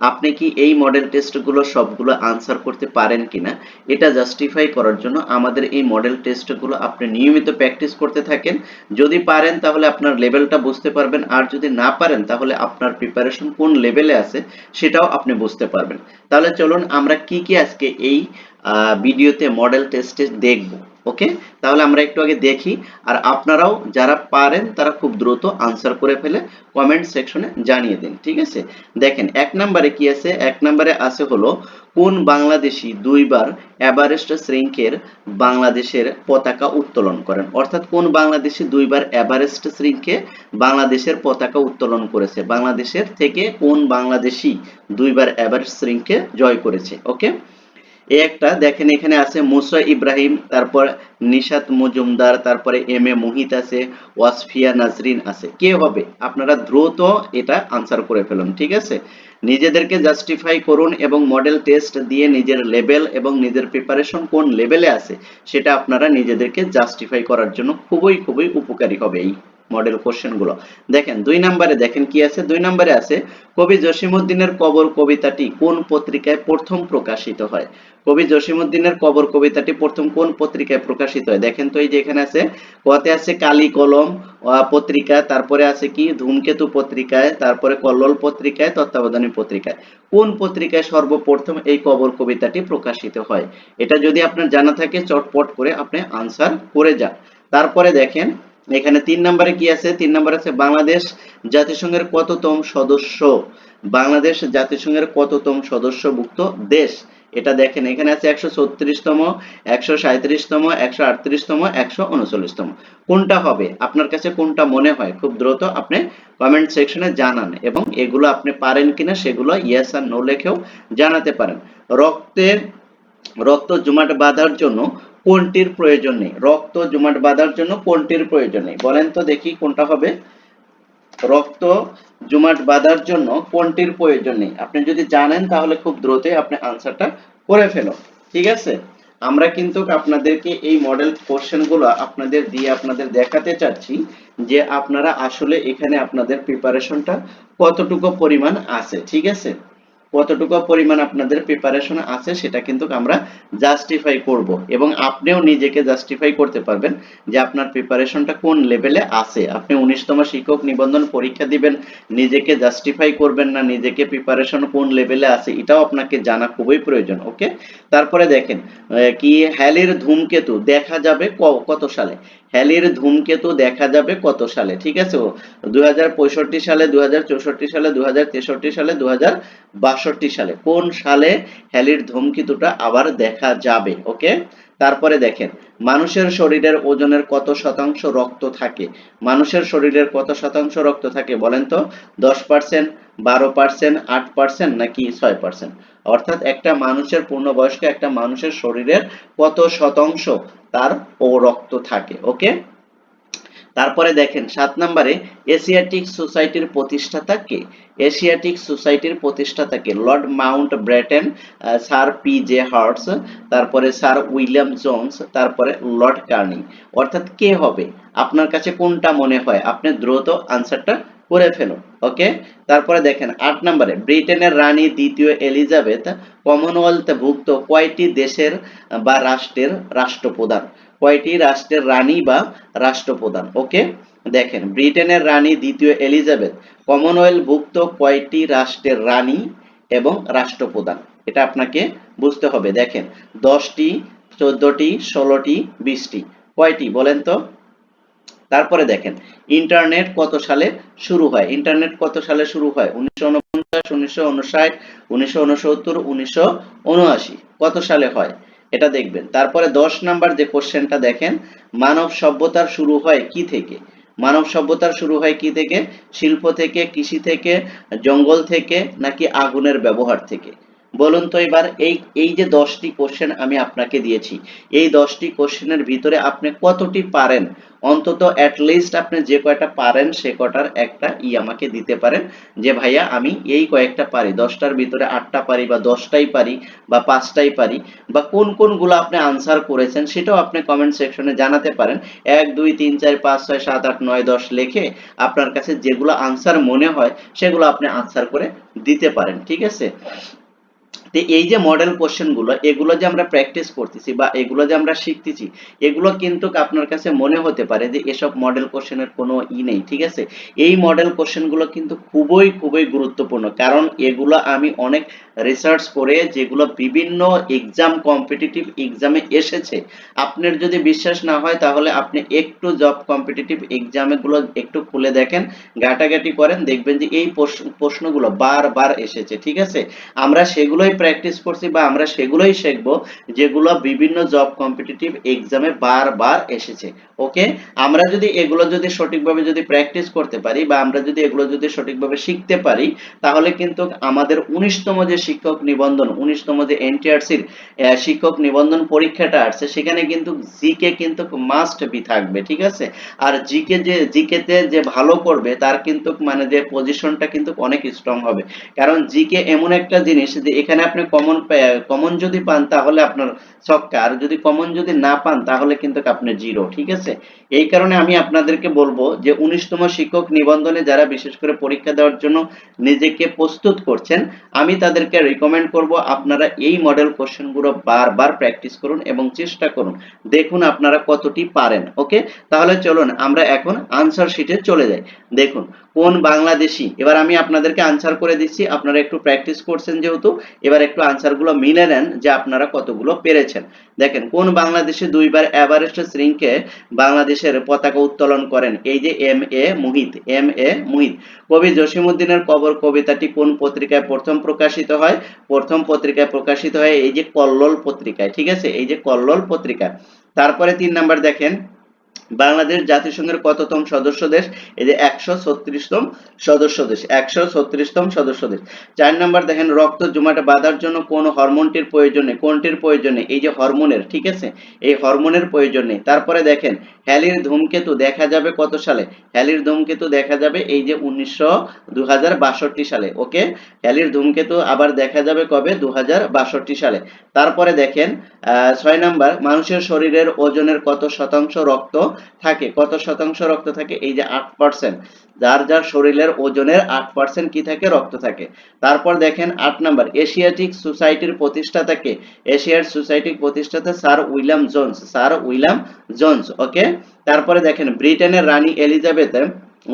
আপনি কি এই মডেল টেস্টগুলো সবগুলো আনসার করতে পারেন কিনা? এটা জাস্টিফাই করার জন্য আমাদের এই মডেল টেস্টগুলো আপনি নিয়মিত প্র্যাকটিস করতে থাকেন। যদি পারেন তাহলে আপনার লেভেলটা বুঝতে পারবেন। আর যদি না পারেন তাহলে আপনার প্রিপারেশন কোন লেভেলে আছে সেটাও আপনি বুঝতে পারবেন। তাহলে চলুন আমরা কি কি আজকে এই ভিডিওতে মডেল টেস্টে দেখব। ওকে তাহলে আমরা একটু আগে দেখি, আর আপনারাও যারা পারেন তারা খুব দ্রুত আনসার করে ফেলে কমেন্ট সেকশনে জানিয়ে দিন, ঠিক আছে? দেখেন, এক নম্বরে কি আছে? এক নম্বরে আছে হলো, কোন বাংলাদেশি দুইবার এভারেস্ট শৃঙ্খের বাংলাদেশের পতাকা উত্তোলন করেন? অর্থাৎ কোন বাংলাদেশি দুইবার এভারেস্ট শৃঙ্খে বাংলাদেশের পতাকা উত্তোলন করেছে? বাংলাদেশের থেকে কোন বাংলাদেশি দুইবার এভারেস্ট শৃঙ্খে জয় করেছে? ওকে একটা দেখেন এখানে আছে মুসা ইব্রাহিম, তারপর নিশাত মজুমদার, তারপরে এম এ মোহিত আছে, ওয়াসফিয়া নাজরিন আছে। কে হবে? আপনারা দ্রুত এটা আনসার করে ফেলুন, ঠিক আছে? নিজেদেরকে জাস্টিফাই করুন এবং মডেল টেস্ট দিয়ে নিজের লেভেল এবং নিজের প্রিপারেশন কোন লেভেলে আছে, সেটা আপনারা নিজেদেরকে জাস্টিফাই করার জন্য খুবই খুবই উপকারী হবে এই। মডেল কোশ্চেনগুলো। দেখেন, দুই নম্বরে দেখেন কি আছে? দুই নম্বরে আছে, কবি জসিমউদ্দিনের কবর কবিতাটি কোন পত্রিকায় প্রথম প্রকাশিত হয়? কবি জসিমউদ্দিনের কবর কবিতাটি প্রথম কোন পত্রিকায় প্রকাশিত হয়? দেখেন তো এই যে এখানে আছে, কতে আছে কালি কলম পত্রিকা, তারপরে আছে কি? ধূমকেতু পত্রিকায়, তারপরে কল্লোল পত্রিকায়, তত্ত্বাবধানী পত্রিকায়। কোন পত্রিকায় সর্বপ্রথম এই কবর কবিতাটি প্রকাশিত হয়? এটা যদি আপনার জানা থাকে, চটপট করে আপনি আনসার করে যান। তারপরে দেখেন এখানে তিন নম্বরে কি আছে? তিন নম্বরে আছে বাংলাদেশ জাতিসংঘের কততম সদস্য? বাংলাদেশ জাতিসংঘের কততম সদস্যভুক্ত দেশ? এটা দেখেন, এখানে আছে একশো ছত্রিশতম, একশো সাঁত্রিশতম একশো আটত্রিশতম, একশো উনচল্লিশতম। কোনটা হবে? আপনার কাছে কোনটা মনে হয়? খুব দ্রুত আপনি কমেন্ট সেকশনে জানান এবং এগুলো আপনি পারেন কিনা সেগুলো ইয়েস আর নো লেখেও জানাতে পারেন। রক্তের, রক্ত জমাট বাঁধার জন্য কোনটির প্রয়োজন নেই? রক্ত জমাট বাঁধার জন্য কোনটির প্রয়োজন নেই? বলেন তো দেখি কোনটা হবে। রক্ত জমাট বাঁধার জন্য কোনটির প্রয়োজন নেই? আপনি যদি জানেন তাহলে খুব দ্রুতই আপনি আনসারটা করে ফেলো ঠিক আছে? আমরা কিন্তু আপনাদেরকে এই মডেল কোশ্চেনগুলো আপনাদের দিয়ে আপনাদের দেখাতে চাচ্ছি যে আপনারা আসলে এখানে আপনাদের প্রিপারেশনটা কতটুকু পরিমাণ আছে। ঠিক আছে? কতটুকু পরিমাণ আপনাদের প্রিপারেশন আছে সেটা কিন্তু আমরা জাস্টিফাই করব। এবং আপনিও নিজেকে জাস্টিফাই করতে পারবেন যে আপনার প্রিপারেশনটা কোন লেভেলে আছে। আপনি উনিশতম শিক্ষক নিবন্ধন পরীক্ষা দিবেন, নিজেকে জাস্টিফাই করবেন না নিজেকে প্রিপারেশন কোন লেভেলে আছে এটাও আপনাকে জানা খুবই প্রয়োজন ওকে তারপরে দেখেন কি হ্যালির ধূমকেতু দেখা যাবে কত সালে? হ্যালির ধূমকেতু দেখা যাবে কত সালে? ঠিক আছে দু হাজার পঁয়ষট্টি সালে দুই সালে দুই হাজার তেষট্টি সালে দুই সালে কোন সালে হ্যালির ধূমকেতুটা আবার দেখা যাবে? ওকে? তারপরে দেখেন, মানুষের শরীরের ওজনের কত শতাংশ রক্ত থাকে? মানুষের শরীরের কত শতাংশ রক্ত থাকে বলেন তো? দশ পার্সেন্ট, বারো পার্সেন্ট, আট পার্সেন্ট নাকি ছয় পার্সেন্ট? অর্থাৎ একটা মানুষের পূর্ণবয়স্ক একটা মানুষের শরীরের কত শতাংশ তার ও রক্ত থাকে? ওকে? তারপরে দেখেন, সাত নম্বরে এশিয়াটিক সোসাইটির প্রতিষ্ঠাতা কে? এশিয়াটিক সোসাইটির প্রতিষ্ঠাতা কে? Lord Mountbatten Sir P J Hartog, তারপরে স্যার উইলিয়াম জোনস, তারপরে লর্ড কার্নি। অর্থাৎ কে হবে? আপনার কাছে কোনটা মনে হয়? আপনি দ্রুত আনসারটা করে ফেলুন, ওকে? তারপরে দেখেন, আট নম্বরে, ব্রিটেনের রানী দ্বিতীয় এলিজাবেথ কমনওয়েলথ ভুক্ত কয়টি দেশের বা রাষ্ট্রের রাষ্ট্রপ্রধান? কয়টি রাষ্ট্রের রানী বা রাষ্ট্রপ্রধান? ওকে দেখেন, ব্রিটেনের রানী, দ্বিতীয় এলিজাবেথ। কমনওয়েলথ ভুক্ত কয়টি রাষ্ট্রের রানী এবং রাষ্ট্রপ্রধান? এটা আপনাকে বুঝতে হবে। দেখেন, দশটি, চোদ্দটি, ষোলোটি, বিশটি। কয়টি বলেন তো? তারপরে দেখেন, ইন্টারনেট কত সালে শুরু হয়? ইন্টারনেট কত সালে শুরু হয়? উনিশশো উনপঞ্চাশ, উনিশশো উনষাট, উনিশশো উনসত্তর, উনিশশো উনআশি। কত সালে হয়? এটা দেখবেন। তারপরে দশ নাম্বার যে কোশ্চেনটা দেখেন, মানব সভ্যতার শুরু হয় কি থেকে? মানব সভ্যতার শুরু হয় কি থেকে? শিল্প থেকে, কৃষি থেকে, জঙ্গল থেকে, নাকি আগুনের ব্যবহার থেকে? বলুন তো এবার এই এই যে দশটি কোশ্চেন আমি আপনাকে দিয়েছি, এই দশটি কোশ্চেনের ভিতরে আপনি কতটি পারেন? অন্তত লিস্ট আপনি যে কয়টা পারেন সে কটার একটা ই আমাকে দিতে পারেন, যে ভাইয়া আমি এই কয়েকটা পারি, দশটার ভিতরে আটটা পারি বা দশটাই পারি বা পাঁচটাই পারি বা কোন কোনগুলো আপনি আনসার করেছেন সেটাও আপনি কমেন্ট সেকশনে জানাতে পারেন। এক, দুই, তিন, চার, পাঁচ, ছয়, সাত, আট, নয়, দশ লেখে আপনার কাছে যেগুলো আনসার মনে হয় সেগুলো আপনি আনসার করে দিতে পারেন, ঠিক আছে? এই যে মডেল কোশ্চেনগুলো, এগুলো যে আমরা প্র্যাকটিস করতেছি বা এগুলো যে আমরা শিখতেছি, এগুলো কিন্তু আপনার কাছে মনে হতে পারে যে এসব মডেল কোশ্চেনের কোনো ই নেই, ঠিক আছে? এই মডেল কোশ্চেনগুলো কিন্তু খুবই খুবই গুরুত্বপূর্ণ। কারণ এগুলো আমি অনেক রিসার্চ করে যেগুলো বিভিন্ন এক্সাম কম্পিটিটিভ এক্সামে এসেছে, আপনার যদি বিশ্বাস না হয় তাহলে আপনি একটু জব কম্পিটিটিভ এক্সামে গুলো একটু খুলে দেখেন, ঘাটাঘাটি করেন, দেখবেন যে এই প্রশ্নগুলো বারবার এসেছে, ঠিক আছে? আমরা সেগুলোই প্র্যাকটিস করছি বা আমরা সেগুলোই শিখব, যেগুলো বিভিন্ন জব কম্পিটিটিভ এক্সামে বারবার এসেছে। ওকে আমরা যদি এগুলো যদি সঠিকভাবে যদি প্র্যাকটিস করতে পারি বা আমরা যদি এগুলো যদি সঠিকভাবে শিখতে পারি, তাহলে কিন্তু আমাদের উনিশতম যে শিক্ষক নিবন্ধন, উনিশতম যে এনটিআরসির শিক্ষক নিবন্ধন পরীক্ষাটা আসছে, সেখানে কিন্তু জিকে কিন্তু মাস্ট বি থাকবে, ঠিক আছে? আর জিকে যে জিকে তে যে ভালো করবে, তার কিন্তু মানে যে পজিশনটা কিন্তু অনেক স্ট্রং হবে। কারণ জিকে এমন একটা জিনিস যে এখানে আপনি কমন কমন যদি পান, তাহলে আপনার ছক্কা আর যদি কমন যদি না পান, তাহলে কিন্তু আপনি জিরো ঠিক আছে? এই কারণে আমি আপনাদেরকে বলব যে, উনিশতম শিক্ষক নিবন্ধনে যারা বিশেষ করে পরীক্ষা দেওয়ার জন্য নিজেকে প্রস্তুত করছেন, আমি তাদেরকে রিকমেন্ড করব আপনারা এই মডেল কোশ্চেনগুলো বারবার প্র্যাকটিস করুন এবং চেষ্টা করুন। দেখুন আপনারা কতটি পারেন ওকে তাহলে চলুন, আমরা এখন আনসার শিটে চলে যাই। দেখুন, কোন বাংলাদেশি? এবার আমি আপনাদেরকে আনসার করে দিচ্ছি, আপনারা একটু প্র্যাকটিস করছেন যেহেতু, এবার একটু আনসারগুলো মিলে নেন যে আপনারা কতগুলো পেরেছেন। দেখেন, কোন বাংলাদেশে দুইবার এভারেস্ট শৃঙ্খে বাংলাদেশের পতাকা উত্তোলন করেন? এই যে M A Muhith M A Muhith কবি জসিমউদ্দিনের কবর কবিতাটি কোন পত্রিকায় প্রথম প্রকাশিত হয়? প্রথম পত্রিকায় প্রকাশিত হয় এই যে কল্লোল পত্রিকায়, ঠিক আছে? এই যে কল্লোল পত্রিকা। তারপরে তিন নাম্বার দেখেন বাংলাদেশ জাতিসংঘের কততম সদস্য দেশ? এই যে একশো ছত্রিশতম সদস্য দেশ, একশো ছত্রিশতম সদস্য দেশ। চার নাম্বার দেখেন, রক্ত জমাটে বাঁধার জন্য কোন হরমোনটির প্রয়োজনে কোনটির প্রয়োজনে এই যে হরমোনের, ঠিক আছে? এই হরমোনের প্রয়োজন নেই। তারপরে দেখেন, হ্যালির ধূমকেতু দেখা যাবে কত সালে? হ্যালির ধূমকেতু দেখা যাবে এই যে উনিশশো দু সালে, ওকে? হ্যালির ধূমকেতু আবার দেখা যাবে কবে? দু হাজার বাষট্টি সালে। তারপরে দেখেন ছয় নাম্বার, মানুষের শরীরের ওজনের কত শতাংশ রক্ত থাকে কত শতাংশ রক্ত থাকে, এই যে আট পার্সেন্ট যার যার শরীরের ওজনের আট পার্সেন্ট কি থাকে? রক্ত থাকে। তারপর দেখেন আট নাম্বার এশিয়াটিক সোসাইটির প্রতিষ্ঠাতাকে এশিয়ার সোসাইটির প্রতিষ্ঠাতা Sir William Jones, Sir William Jones okay তারপরে দেখেন ব্রিটেনের রানী এলিজাবেথ,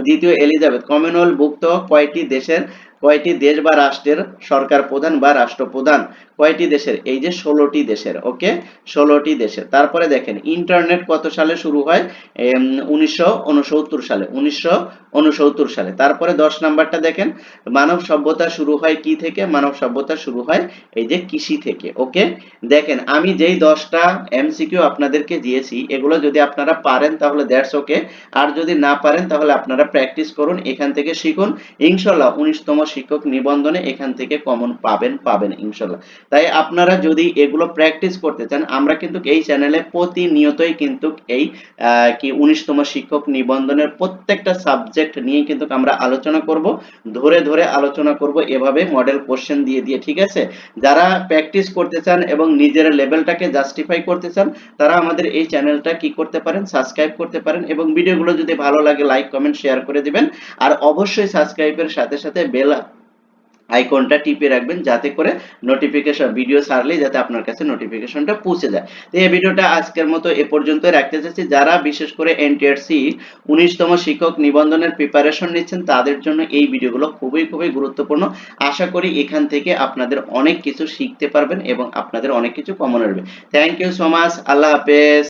দ্বিতীয় এলিজাবেথ কমনওয়েলথ ভুক্ত কয়টি দেশের কয়টি দেশ বা রাষ্ট্রের সরকার প্রধান বা রাষ্ট্রপ্রধান? কয়টি দেশের? এই যে ষোলোটি দেশের, ওকে? ষোলোটি দেশের। তারপরে দেখেন, ইন্টারনেট কত সালে শুরু হয়? উনিশশো ঊনসত্তর সালে, উনিশশো ঊনসত্তর সালে। তারপরে দশ নাম্বারটা দেখেন, মানব সভ্যতা শুরু হয় কি থেকে? মানব সভ্যতা শুরু হয় এই যে কৃষি থেকে, ওকে? দেখেন, আমি যেই দশটা এমসিকিউ আপনাদেরকে দিয়েছি, এগুলো যদি আপনারা পারেন তাহলে দ্যাটস ওকে। আর যদি না পারেন তাহলে আপনারা প্র্যাকটিস করুন, এখান থেকে শিখুন। ইনশাল্লাহ উনিশতম শিক্ষক নিবন্ধনে এখান থেকে কমন পাবেন পাবেন ইনশাল্লাহ তাই আপনারা যদি এগুলো প্র্যাকটিস করতে চান, আমরা কিন্তু এই চ্যানেলে প্রতিনিয়তই কিন্তু এই কি উনিশতম শিক্ষক নিবন্ধনের প্রত্যেকটা সাবজেক্ট নিয়ে কিন্তু আমরা আলোচনা করব, ধরে ধরে আলোচনা করব, এভাবে মডেল কোশ্চেন দিয়ে দিয়ে, ঠিক আছে? যারা প্র্যাকটিস করতে চান এবং নিজের লেভেলটাকে জাস্টিফাই করতে চান, তারা আমাদের এই চ্যানেলটা কি করতে পারেন সাবস্ক্রাইব করতে পারেন এবং ভিডিওগুলো যদি ভালো লাগে লাইক কমেন্ট শেয়ার করে দিবেন। আর অবশ্যই সাবস্ক্রাইবের সাথে সাথে বেল আইকনটা টিপে রাখবেন যাতে করে নোটিফিকেশন ভিডিও ছাড়লেই যাতে আপনার কাছে নোটিফিকেশনটা পৌঁছে যায়। তো এই ভিডিওটা আজকের মতো এ পর্যন্ত রাখতে চাচ্ছি যারা বিশেষ করে এনটিআরসি উনিশতম শিক্ষক নিবন্ধনের প্রিপারেশন নিচ্ছেন, তাদের জন্য এই ভিডিওগুলো খুবই খুবই গুরুত্বপূর্ণ। আশা করি এখান থেকে আপনাদের অনেক কিছু শিখতে পারবেন এবং আপনাদের অনেক কিছু কমন আসবে থ্যাংক ইউ সো মাচ আল্লাহ হাফেজ।